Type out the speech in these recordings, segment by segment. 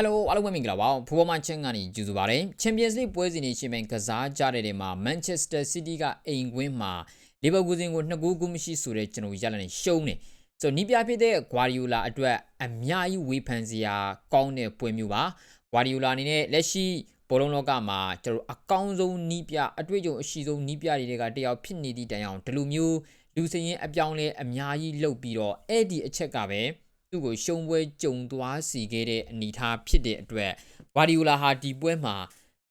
Hello အားလုံးပဲမင်္ဂလာပါဖူဘောမချင်းကနေကြိုဆိုပါရစေ Champions League ပွဲစဉ်နေရှင်ပင်ကစားကြတဲ့တဲ့မှာ Manchester City ကအိမ်ကွင်းမှာ Liverpool ကိုနှစ်ဂိုးကူးမရှိဆိုတဲ့ကျွန်တော်ရလာနေရှုံးနေဆိုတော့နီးပြဖြစ်တဲ့ Guardiola အတွက်အများကြီးဝေဖန်စရာကောင်းတဲ့ပွဲမျိုးပါ Guardiola အနေနဲ့လက်ရှိဘောလုံးလောကမှာကျွန်တော်အကောင်းဆုံးနီးပြအတွေ့အကြုံအရှိဆုံးနီးပြတွေကတယောက်ဖြစ်နေသည့်တိုင်အောင်ဒီလိုမျိုးလူစရင်အပြောင်းလဲအများကြီးလုပ်ပြီးတော့အဲ့ဒီအချက်ကပဲ သူ့ကိုရှုံးပွဲကြုံသွားစီခဲ့တဲ့အနေအထားဖြစ်တဲ့အတွက်ဂွာဒီယိုလာဟာဒီပွဲမှာ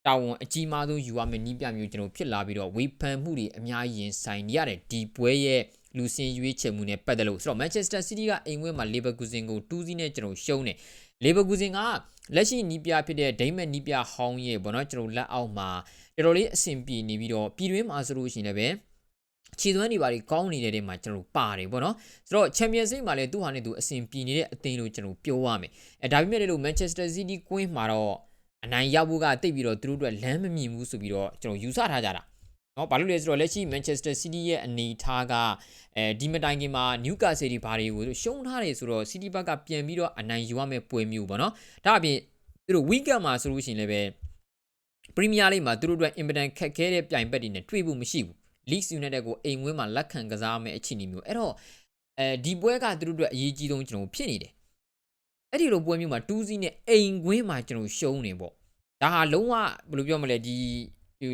တာဝန်အကြီးမားဆုံးယူရမယ့်နီးပြမျိုးကျွန်တော်ဖြစ်လာပြီးတော့ဝေဖန်မှုတွေအများကြီးရင်ဆိုင်နေရတယ်ဒီပွဲရဲ့လူစင်ရွေးချယ်မှုနဲ့ပတ်သက်လို့ဆိုတော့ Manchester City ကအိမ်ဝဲမှာ Leverkusen ကို2-0နဲ့ကျွန်တော်ရှုံးတယ် Leverkusen ကလက်ရှိနီးပြဖြစ်တဲ့ဒိမတ်နီးပြဟောင်းရဲ့ဘောနော်ကျွန်တော်လက်အောက်မှာတော်တော်လေးအဆင်ပြေနေပြီးတော့ပြည်တွင်းမှာဆိုလို့ရှိရင်လည်း ခြေသွမ်းတွေပါကောင်းနေတဲ့တဲမှာကျွန်တော်ပါတယ်ပေါ့နော်ဆိုတော့ Champions League မှာလည်းသူ့ဟာနဲ့သူအဆင်ပြေနေတဲ့အသင်းလို့ကျွန်တော်ပြောရမယ်အဲဒါပေမဲ့လည်း Manchester City ကွင်းမှာတော့အနိုင်ရဖို့ကတိတ်ပြီးတော့သူတို့အတွက်လမ်းမမြင်ဘူးဆိုပြီးတော့ကျွန်တော်ယူဆထားကြတာနော်ဘာလို့လဲဆိုတော့လက်ရှိ Manchester City ရဲ့အနေအထားကအဲဒီမတိုင်ခင်မှာ Newcastle ဒီဘာတွေကိုရှုံးထားတယ်ဆိုတော့ City ဘက်ကပြန်ပြီးတော့အနိုင်ယူရမယ့်ပွဲမျိုးပေါ့နော်ဒါအပြင်သူတို့ weekend မှာဆိုလို့ရှိရင်လည်းပဲ Premier League မှာသူတို့အတွက် impetant ခက်ခဲတဲ့ပြိုင်ဘက်တွေနဲ့တွေ့ဖို့မရှိဘူး Leeds United ကိုအိမ်ဝင်းမှာလက်ခံကစားမယ့်အခြေအနေမျိုးအဲ့တော့အဲဒီပွဲကသူတို့အတွက်အရေးကြီးဆုံးကျွန်တော်ဖြစ်နေတယ်အဲ့ဒီလိုပွဲမျိုးမှာ2စီးနဲ့အိမ်ကွင်းမှာကျွန်တော်ရှုံးနေပေါ့ဒါဟာလုံးဝဘယ်လိုပြောမလဲဒီ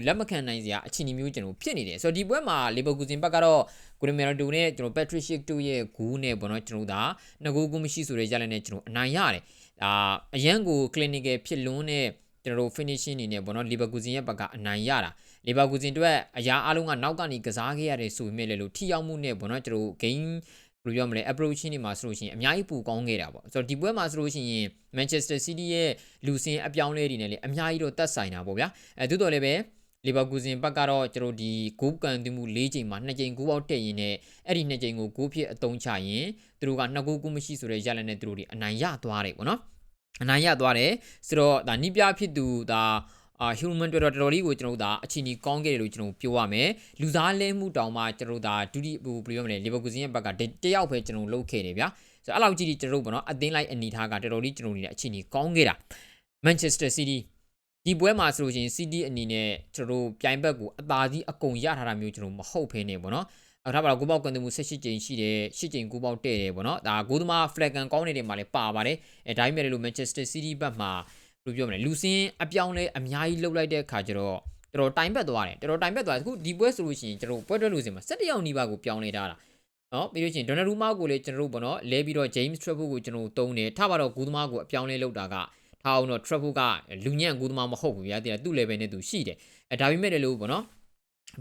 လက်မခံနိုင်စရာအခြေအနေမျိုးကျွန်တော်ဖြစ်နေတယ်ဆိုတော့ဒီပွဲမှာ Leverkusen ဘက်ကတော့ Guerrero နဲ့ကျွန်တော် Patrick Schick တို့ရဲ့ဂူးနဲ့ပေါ့နော်ကျွန်တော်ဒါငကိုးကူမရှိဆိုတဲ့ရလနဲ့ကျွန်တော်အနိုင်ရတယ်ဒါအရန်ကို clinical ဖြစ်လွန်းတဲ့ကျွန်တော်တို့ finishing အနေနဲ့ပေါ့နော် Leverkusen ရဲ့ဘက်ကအနိုင်ရတာ Leverkusen အတွက်အရာအလုံးကနောက်ကနေကစားခဲ့ရတယ်ဆိုပေမဲ့လည်းလို့ထိရောက်မှုနဲ့ပေါ့နော်ကျွန်တော်တို့ game ဘယ်လိုပြောမလဲ approach တွေမှာဆိုလို့ရှိရင်အများကြီးပူကောင်းခဲ့တာပေါ့ဆိုတော့ဒီပွဲမှာဆိုလို့ရှိရင် Manchester City ရဲ့လူစင်အပြောင်းလဲတွေနဲ့လည်းအများကြီးတော့တက်ဆိုင်တာပေါ့ဗျာအဲသို့တော်လည်းပဲလီဗာပူးဇင်ဘက်ကတော့ကျွန်တော်ဒီဂိုးကန်သွင်းမှု၄ချိန်မှာ2ချိန်ဂိုးပေါက်တက်ရင်လည်းအဲ့ဒီ2ချိန်ကိုဂိုးဖြစ်အသုံးချရင်သူတို့က2ဂိုးကူးမရှိဆိုတဲ့ရလနဲ့သူတို့ဒီအနိုင်ရသွားတယ်ပေါ့နော်အနိုင်ရသွားတယ်ဆိုတော့ဒါနိပြဖြစ်သူဒါ အာ human တော်တော်တော်လေးကိုကျွန်တော်တို့ဒါအချီနီကောင်းခဲ့တယ်လို့ကျွန်တော်ပြောရမယ်လူသားလဲမှုတောင်မှကျွန်တော်တို့ဒါဒုတိဟိုဘယ်လိုပြောမလဲလီဗာပူးဇင်ရဲ့ဘက်ကတယောက်ပဲကျွန်တော်လုပ်ခဲ့တယ်ဗျာဆိုတော့အဲ့လောက်ကြီးကျွန်တော်တို့ပေါ့နော်အသင်းလိုက်အနေထားကတော်တော်လေးကျွန်တော်နေတဲ့အချီနီကောင်းခဲ့တာ Manchester City ဒီပွဲမှာဆိုလို့ရှိရင် CD အနေနဲ့ကျွန်တော်တို့ပြိုင်ဘက်ကိုအသာစီးအကုန်ရထားတာမျိုးကျွန်တော်မဟုတ်ဖ ೇನೆ ပေါ့နော်အဲ့ဒါပါတော့ကိုပေါက်ကန်မှု16ကြိမ်ရှိတယ်10ကြိမ်ကိုပေါက်တဲ့တယ်ပေါ့နော်ဒါဂိုးသမား Flagan ကောင်းနေတဲ့မှာလည်းပါပါတယ်အဲဒါပေမဲ့လို့ Manchester City ဘက်မှာ ဘယ်လိုပြောမလဲလူစင်းအပြောင်းလဲအများကြီးလှုပ်လိုက်တဲ့အခါကျတော့တော်တော်တိုင်ပတ်သွားတယ်တော်တော်တိုင်ပတ်သွားတယ်အခုဒီပွဲဆိုလို့ရှိရင်ကျွန်တော်ပွဲတွဲလူစင်းမှာ17ယောက်နီးပါးကိုပြောင်းလဲထားတာနော်ပြီးလို့ရှိရင် Donnarumma ကိုလည်းကျွန်တော်တို့ပေါ့နော်လဲပြီးတော့ James Trafford ကိုကျွန်တော်တုံးတယ်ထားပါတော့ဂိုးသမားကိုအပြောင်းလဲလုပ်တာကထားအောင်တော့ Travel ကလူညံ့ကူးသမားမဟုတ်ဘူးဗျာတဲ့သူ့ level နဲ့သူရှိတယ်အဲဒါပေမဲ့လည်းလို့ပေါ့နော်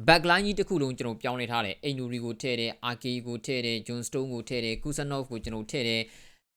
backline ကြီးတစ်ခုလုံးကျွန်တော်ပြောင်းလဲထားတယ်အိမ်နူရီကိုထည့်တယ်အာကေကိုထည့်တယ်ဂျွန်စတုန်းကိုထည့်တယ်ကူဆန်နော့ဖ်ကိုကျွန်တော်ထည့်တယ်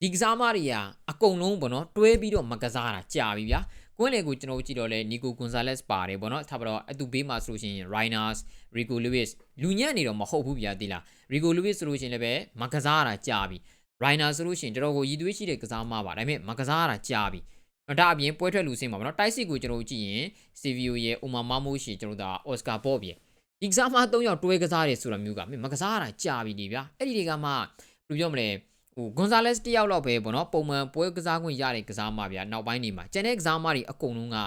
ဒီကစားမတွေကအကုန်လုံးပေါ့နော်တွဲပြီးတော့မကစားတာကြာပြီဗျာကွင်းလေကိုကျွန်တော်ကြည့်တော့လဲနီကိုကွန်ဆာလက်စ်ပါတယ်ပေါ့နော်ထားပါတော့အတူဘေးမှာဆိုလို့ရှိရင် Rhinos Rico Lewis လူညံ့နေတော့မဟုတ်ဘူးဗျာတိလား Rico Lewis ဆိုလို့ရှိရင်လည်းပဲမကစားတာကြာပြီ Rhinos ဆိုလို့ရှိရင်တော်တော်ကိုရည်သွေးရှိတဲ့ကစားမပါဒါပေမဲ့မကစားတာကြာပြီနော်ဒါအပြင်ပွဲထွက်လူစင်းပါဗောနော်တိုက်စစ်ကိုကျွန်တော်ကြည့်ရင် CVO ရဲ့ဥမာမမိုးရှိကျွန်တော်ဒါ Oscar Bob ရဲ့ဒီကစားမ၃ယောက်တွဲကစားတယ်ဆိုတာမျိုးကမကစားရတာကြာပြီလေဗျာအဲ့ဒီတွေကမှဘယ်လိုပြောမလဲ ဟိုဂွန်ဆာလက်စ်တယောက်တော့ပဲဗောနော်ပုံမှန်ပွဲကစားခွင့်ရတဲ့ကစားမဗျာနောက်ပိုင်းနေမှာကျန်တဲ့ကစားမတွေအကုန်လုံးက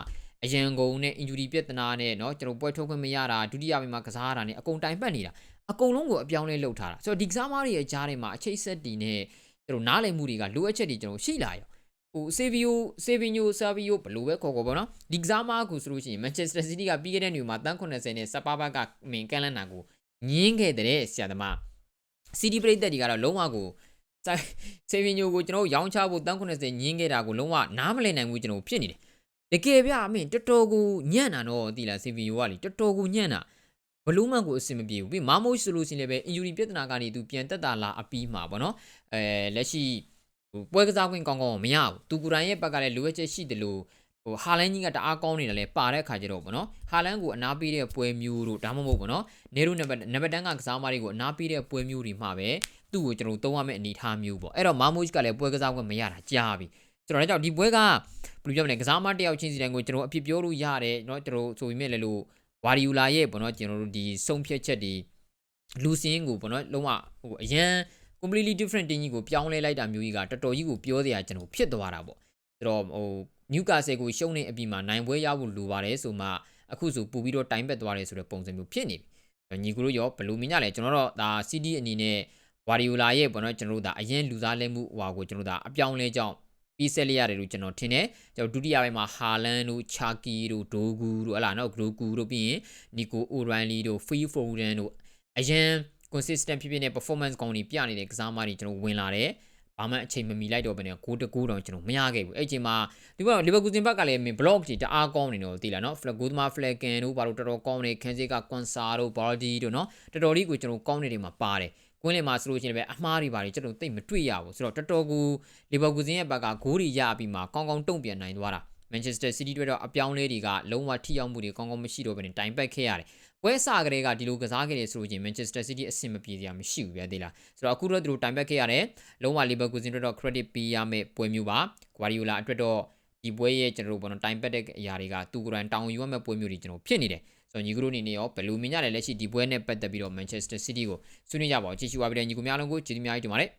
အရန်ကုန်နဲ့ injury ပြဿနာနဲ့เนาะကျွန်တော်ပွဲထုတ်ခွင့်မရတာဒုတိယပိုင်းမှာကစားရတာနဲ့အကုန်တိုင်ပတ်နေတာအကုန်လုံးကိုအပြောင်းလဲလုပ်ထားတာဆိုတော့ဒီကစားမတွေရဲ့ကြားထဲမှာအချိတ်ဆက်တီနဲ့ကျွန်တော်နားလည်မှုတွေကလိုအပ်ချက်တွေကျွန်တော်ရှိလာရောဟိုဆေဗီယိုဆေဗီညိုဆာဗီယိုဘယ်လိုပဲခေါ်ခေါ်ပေါ့နော်ဒီကစားမကူဆိုလို့ရှိရင်မန်ချက်စတာစီးတီးကပြီးခဲ့တဲ့နေမှာတန်း80နဲ့စပါဘတ်ကမင်ကန်လန်နာကိုညင်းခဲ့တဲ့ဆရာသမားစီတီပရိသတ်တွေကတော့လုံးဝကို ဆေဗီညိုကိုကျွန်တော်ရောင်းချဖို့တန်း80ညင်းခဲ့တာကိုလုံးဝနားမလည်နိုင်ဘူးကျွန်တော်ဖြစ်နေတယ်တကယ်ဗျအမင်းတော်တော်ကိုညံ့တာတော့ဒီလားဆေဗီယိုကလေတော်တော်ကိုညံ့တာဘလူးမန်ကိုအဆင်မပြေဘူးပြီးမာမိုးဆိုလို့ရှိရင်လည်းပဲ injury ပြဿနာကနေသူပြန်တက်တာလာအပြီးမှာပေါ့နော်အဲလက်ရှိဟိုပွဲကစားခွင့်ကောင်းကောင်းမရဘူးသူကူရိုင်းရဲ့ဘက်ကလည်းလိုအပ်ချက်ရှိတယ်လို့ဟိုဟာလန်ကြီးကတအားကောင်းနေတယ်လေပါတဲ့ခါကျတော့ဗောနော်ဟာလန်ကိုအနာပေးတဲ့ပွဲမျိုးတို့ဒါမှမဟုတ်ဗောနော်နေရိုနံပါတ်နံပါတ်တန်းကကစားမတွေကိုအနာပေးတဲ့ပွဲမျိုးတွေမှာပဲ သူ့ကိုကျွန်တော်သုံးရမယ့်အနေအထားမျိုးပေါ့အဲ့တော့မာမို့စ်ကလည်းပွဲကစားခွင့်မရတာကြားပြီကျွန်တော်လည်းကြောင့်ဒီပွဲကဘယ်လိုပြောမလဲကစားမတယောက်ချင်းစီတိုင်းကိုကျွန်တော်အဖြစ်ပြောလို့ရတယ်เนาะကျွန်တော်ဆိုပေမဲ့လည်းလို့ဝါရီယူလာရဲ့ဗောနော်ကျွန်တော်တို့ဒီစုံဖြတ်ချက်ဒီလူစင်းကိုဗောနော်လုံးဝဟိုအရန် completely different တင်းကြီးကိုပြောင်းလဲလိုက်တာမျိုးကြီးကတော်တော်ကြီးကိုပြောစရာကျွန်တော်ဖြစ်သွားတာပေါ့ဆိုတော့ဟို နျူကာဆယ်ကိုရှုံးနေအပြီးမှာနိုင်ပွဲရဖို့လိုပါတယ်ဆိုမှအခုဆိုပူပြီးတော့တိုင်ပက်သွားတယ်ဆိုတဲ့ပုံစံမျိုးဖြစ်နေပြီညီကိုတို့ရောဘယ်လိုမြင်ကြလဲကျွန်တော်တို့ဒါ CD အနေနဲ့ ဝါရီယိုလာရဲ့ပေါ့နော်ကျွန်တော်တို့ဒါအရင်လူစားလဲမှုဟွာကိုကျွန်တော်တို့ဒါအပြောင်းလဲကြောင်းပြီးဆက်လိုက်ရတယ်လို့ကျွန်တော်ထင်တယ်ကျွန်တော်ဒုတိယပိုင်းမှာဟာလန်တို့ချာကီတို့ဒိုဂူတို့ဟလာနော်ဂရိုကူတို့ပြီးရင်နီကိုအိုရိုင်လီတို့ဖီဖိုဒန်တို့အရင် consistent ဖြစ်ဖြစ်နဲ့ performance ကောင်းတွေပြနေတဲ့ကစားမတွေကျွန်တော်ဝင်လာတယ်ဘာမှအချိန်မမီလိုက်တော့ဘယ်နဲ့ကိုတကူတော့ကျွန်တော်မရခဲ့ဘူးအဲ့အချိန်မှာဒီဘက်လီဗာပူးဇင်ဘက်ကလည်း block တွေတအားကောင်းနေတော့သိလားနော် flag ဂိုးသမား flaken တို့ဘာလို့တော်တော်ကောင်းနေခန်းစေးက quansa တို့ body တို့နော်တော်တော်လေးကိုကျွန်တော်ကောင်းနေတယ်မှာပါတယ် ကွင်းလင်မှာဆိုလို့ရှိရင်ပဲအမှားတွေပါတယ်ကျွန်တော်သိမတွေ့ရဘူးဆိုတော့တော်တော်ကိုလီဗာပူးဇင်ရဲ့ဘက်ကဂိုးတွေရပြီးမှကောင်းကောင်းတုံ့ပြန်နိုင်သွားတာ Manchester City တွေတော့အပြောင်းလဲတွေကလုံးဝထိရောက်မှုတွေကောင်းကောင်းမရှိတော့ဘဲနဲ့တိုင်ပတ်ခဲ့ရတယ်။ပွဲစားကလေးကဒီလိုကစားခဲ့တယ်ဆိုလို့ချင်း Manchester City အဆင်မပြေစရာမရှိဘူးဗျာသေးလား။ဆိုတော့အခုတော့သူတို့တိုင်ပတ်ခဲ့ရတယ်။လုံးဝ Leverkusen တို့တော့ credit ပေးရမယ့်ပွဲမျိုးပါ။ Guardiola အတွက်တော့ ဒီပွဲရဲ့ကျွန်တော်တို့ဘောနော်တိုင်ပတ်တဲ့အရာတွေကသူကိုယ်တိုင်တောင်းယူရမယ့်ပွဲမျိုးတွေကျွန်တော်ဖြစ်နေတယ်။ဆိုတော့ညီကတို့အနေနဲ့ရောဘယ်လိုမြင်ကြလဲလက်ရှိဒီပွဲနဲ့ပတ်သက်ပြီးတော့ Manchester City ကိုဆွေးနွေးကြပါဦး။ကြည့်ရှုပါပြီးတဲ့ညီကိုများလုံးကိုကျေးဇူးများကြီးတင်ပါတယ်။